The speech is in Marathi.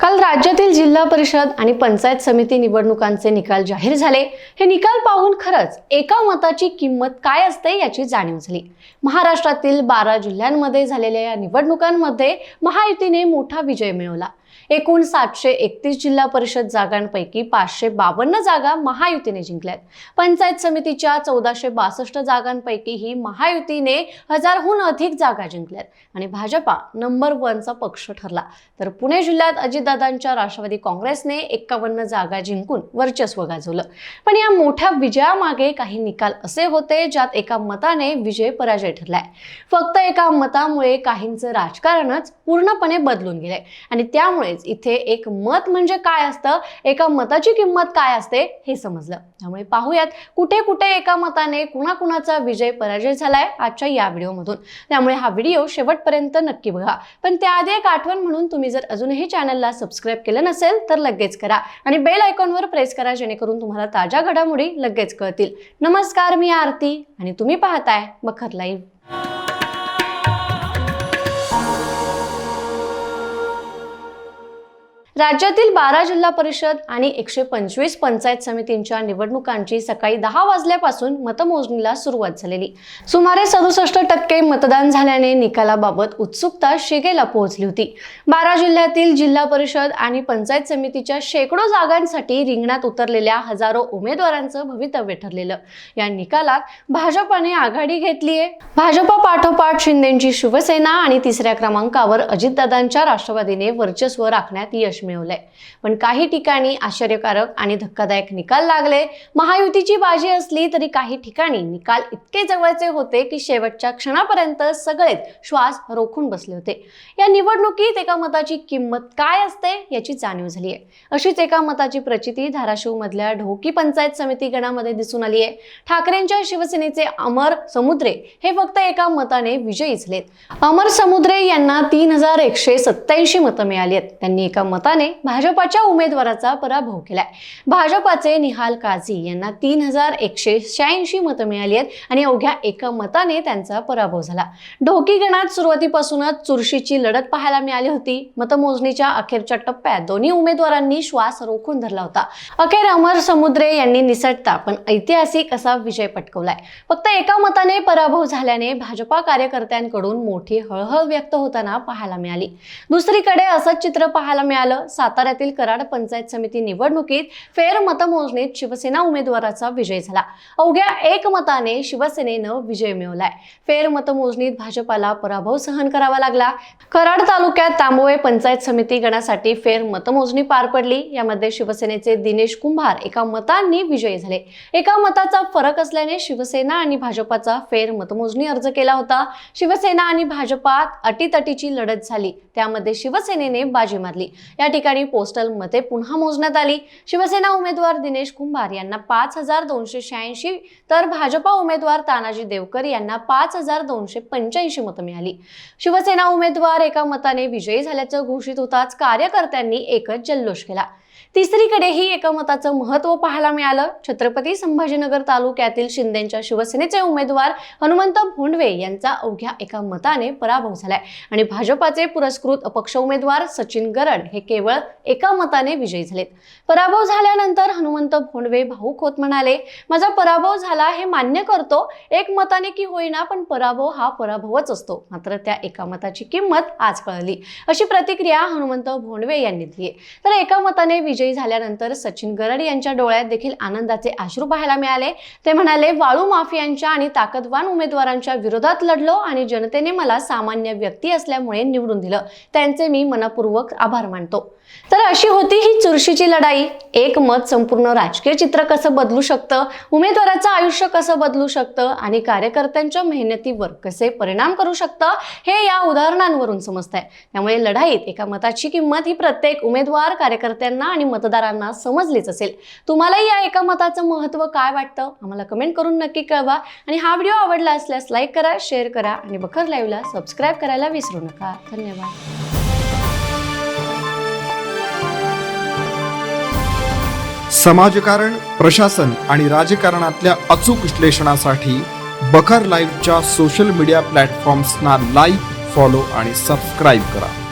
काल राज्यातील जिल्हा परिषद आणि पंचायत समिती निवडणुकांचे निकाल जाहीर झाले. हे निकाल पाहून खरंच एका मताची किंमत काय असते याची जाणीव झाली. महाराष्ट्रातील बारा जिल्ह्यांमध्ये झालेल्या या निवडणुकांमध्ये महायुतीने मोठा विजय मिळवला. एकूण सातशे एकतीस जिल्हा परिषद जागांपैकी पाचशे बावन्न जागा महायुतीने जिंकल्यात. पंचायत समितीच्या चौदाशे बासष्ट जागांपैकीही महायुतीने हजारहून अधिक जागा जिंकल्यात आणि भाजपा नंबर वनचा पक्ष ठरला. तर पुणे जिल्ह्यात अजितदादांच्या राष्ट्रवादी काँग्रेसने एक्कावन्न जागा जिंकून वर्चस्व गाजवलं. पण या मोठ्या विजयामागे काही निकाल असे होते ज्यात एका मताने विजय पराजय ठरलाय. फक्त एका मतामुळे काहींचं राजकारणच पूर्णपणे बदलून गेलंय. आणि त्यामुळेच इथे एक मत म्हणजे काय असतं? एका मताची किंमत काय असते? हे समजलं. त्यामुळे पाहूयात कुठे कुठे एका मताने कुणाकुणाचा विजय पराजय झालाय आजच्या या व्हिडिओमधून. त्यामुळे हा व्हिडिओ शेवटपर्यंत नक्की बघा. पण त्याआधी एक आठवण म्हणून तुम्ही जर अजूनही चॅनलला सबस्क्राईब केलं नसेल तर लगेच करा. आणि बेल आयकॉनवर प्रेस करा जेणेकरून तुम्हाला ताज्या घडामोडी लगेच कळतील. नमस्कार मी आरती आणि तुम्ही पाहताय बखर लाईव्ह राज्यातील बारा जिल्हा परिषद आणि एकशे पंचवीस पंचायत समितींच्या निवडणुकांची सकाळी दहा वाजल्यापासून मतमोजणीला सुरुवात झालेली. सुमारे सदुसष्ट टक्के मतदान झाल्याने निकालाबाबत उत्सुकता शिगेला पोहोचली होती. बारा जिल्ह्यातील जिल्हा परिषद आणि पंचायत समितीच्या शेकडो जागांसाठी रिंगणात उतरलेल्या हजारो उमेदवारांचं भवितव्य ठरलेलं. या निकालात भाजपाने आघाडी घेतलीये भाजपा पाठोपाठ शिंदेची शिवसेना आणि तिसऱ्या क्रमांकावर अजितदादांच्या राष्ट्रवादीने वर्चस्व राखण्यात यश मिळवलंय. पण काही ठिकाणी आश्चर्यकारक आणि धक्कादायक निकाल लागले. महायुतीची बाजी असली तरी काही ठिकाणी निकाल इतके जवळचे होते की शेवटच्या क्षणापर्यंत सगळेच श्वास रोखून बसले होते. या निवडणुकीत एका मताची किंमत काय असते याची जाणीव झाली आहे अशीच एका मताची प्रचिती धाराशिव मधल्या ढोकी पंचायत समिती गणामध्ये दिसून आली आहे ठाकरेंच्या शिवसेनेचे अमर समुद्रे हे फक्त एका मताने विजयी झालेत. अमर समुद्रे यांना तीन हजार एकशे सत्याऐंशी मतं मिळाली आहेत. त्यांनी एका मताने भाजपाच्या उमेदवाराचा पराभव केलाय. भाजपाचे निहाल काझी यांना तीन हजार एकशे शहाऐंशी मतं मिळाली आहेत आणि अवघ्या एका मताने त्यांचा पराभव झाला. ढोकी गणात सुरुवातीपासूनच चुरशीची लढत पाहायला मिळाली होती. मतमोजणीच्या अखेरच्या टप्प्यात दोन्ही उमेदवारांनी श्वास रोखून धरला होता. अखेर अमर समुद्रे यांनी निसटता पण ऐतिहासिक असा विजय पटकवलाय. फक्त एका मताने पराभव झाल्याने भाजपा कार्यकर्त्यांकडून मोठी हळहळ व्यक्त होताना पाहायला मिळाली. दुसरीकडे असंच चित्र पाहायला मिळालं. साताऱ्यातील कराड पंचायत समिती निवडणुकीत फेर मतमोजणीत शिवसेना उमेदवाराचा विजय झाला. अवघ्या एक मताने शिवसेनेनं विजय मिळवलाय. फेर मतमोजणीत भाजपाला पराभव सहन करावा लागला. कराड तालुक्यात तांबोळे पंचायत समिती गणासाठी फेर मतमोजणी पार पडली. यामध्ये शिवसेनेचे दिनेश कुंभार एका मतांनी विजयी झाले. एका मताचा फरक असल्याने शिवसेना आणि भाजपाचा फेर मतमोजणी अर्ज केला होता. शिवसेना आणि भाजपात अटीतटीची लढत झाली. त्यामध्ये शिवसेनेने बाजी मारली. या ठिकाणी पोस्टल मते पुन्हा मोजण्यात आली. शिवसेना उमेदवार दिनेश कुंभार यांना पाच हजार दोनशे शहाऐंशी तर भाजपा उमेदवार तानाजी देवकर यांना पाच हजार दोनशे पंच्याऐंशी मतं मिळाली. शिवसेना उमेदवार एका मताने विजयी झाल्याचं घोषित होताच कार्यकर्त्यांनी एकच जल्लोष केला. तिसरीकडे ही एकमताचं महत्त्व पाहायला मिळालं. छत्रपती संभाजीनगर तालुक्यातील शिंदेच्या शिवसेनेचे उमेदवार हनुमंत भोंडवे यांचा अवघ्या एका मताने पराभव झालाय. आणि भाजपाचे पुरस्कृत अपक्ष उमेदवार सचिन गरड हे केवळ एका मताने विजयी झालेत. पराभव झाल्यानंतर हनुमंत भोंडवे भाऊक होत म्हणाले माझा पराभव झाला हे मान्य करतो. एक मताने की होईना पण पराभव हा पराभवच असतो. मात्र त्या एका मताची किंमत आज कळली. अशी प्रतिक्रिया हनुमंत भोंडवे यांनी दिली तर एका मताने विजयी झाल्यानंतर सचिन गरड यांच्या डोळ्यात देखील आनंदाचे अश्रू पाहायला मिळाले. ते म्हणाले वाळू माफियांच्या आणि ताकदवान उमेदवारांच्या विरोधात लढलो आणि जनतेने मला सामान्य व्यक्ती असल्यामुळे निवडून दिलं. त्यांचे मी मनपूर्वक आभार मानतो. तर अशी होती ही चुरशीची लढाई. एक मत संपूर्ण राजकीय चित्र कसं बदलू शकतं? उमेदवाराचं आयुष्य कसं बदलू शकतं? आणि कार्यकर्त्यांच्या मेहनतीवर कसे परिणाम करू शकतं? हे या उदाहरणांवरून समजतंय. त्यामुळे लढाईत एका मताची किंमत ही प्रत्येक उमेदवार कार्यकर्त्यांना आणि मतदारांना समजलेच असेल. तुम्हालाही या एका मताचं महत्त्व काय वाटतं? आम्हाला कमेंट करून नक्की कळवा. आणि हा व्हिडिओ आवडला असल्यास लाईक करा शेअर करा आणि बखर लाईव्हला सबस्क्राईब करायला विसरू नका. धन्यवाद. समाजकारण प्रशासन आणि राजकारणातल्या अचूक विश्लेषणासाठी बखर लाईव्हच्या सोशल मीडिया प्लॅटफॉर्म्सना लाईक फॉलो आणि सबस्क्राईब करा.